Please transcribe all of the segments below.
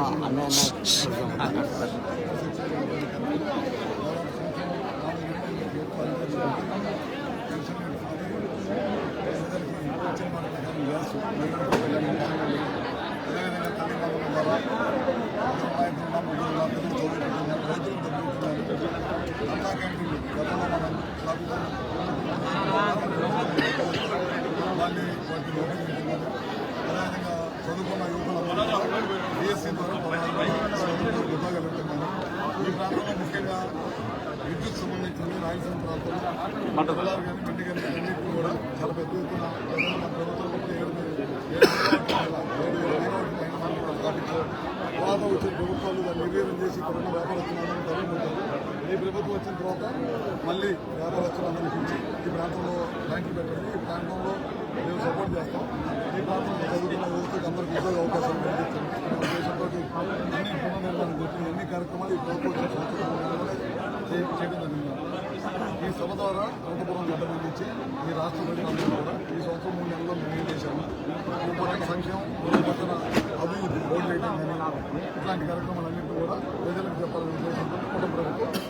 మళ్ళీ బీఎస్సీ ద్వారా ఈ ప్రాంతంలో ముఖ్యంగా విద్యుత్ సంబంధించిన రాయలసీమ ప్రాంతంలో మండలాలు కానీ కానీ అన్నింటినీ కూడా చాలా పెద్ద ఎత్తున ప్రభుత్వం ఏడు ఏడు వేల మెగావాట్ల తర్వాత వచ్చిన ప్రభుత్వాలు దాన్ని నిర్వీర్యం చేసి కరోనా ఉన్న వ్యాపారస్తులందరూ ఈ ప్రభుత్వం వచ్చిన తర్వాత మళ్ళీ వ్యాపారస్తులందరినీ పిలిచి ఈ ప్రాంతంలో బ్యాంకులు పెట్టండి ఈ ప్రాంతంలో మేము సపోర్ట్ చేస్తాం. ఈ ప్రాంతంలో చదువుకున్న యువతకు అందరికీ ఉద్యోగ అవకాశాలు పునర్నిర్మాణం ఎన్ని కార్యక్రమాలు ఈ ప్రభుత్వం చేయడం జరిగింది. ఈ సభ ద్వారా అనంతపురం గడ్డ నుంచి ఈ రాష్ట్ర ప్రజలందరూ కూడా ఈ సంవత్సరం మూడు నెలల్లో మేము చేశాము ఈ సంక్షేమం పక్కన అభివృద్ధి రోడ్లు వేయడం కానీ ఇట్లాంటి కార్యక్రమాలన్నింటినీ కూడా ప్రజలకు చెప్పాలనే ఉద్దేశంతో కుటుంబ ప్రభుత్వం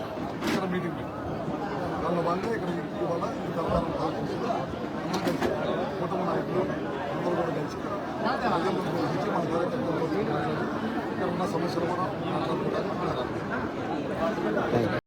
ఉన్న సమస్యలు కూడా మాట్లాడుకుంటారు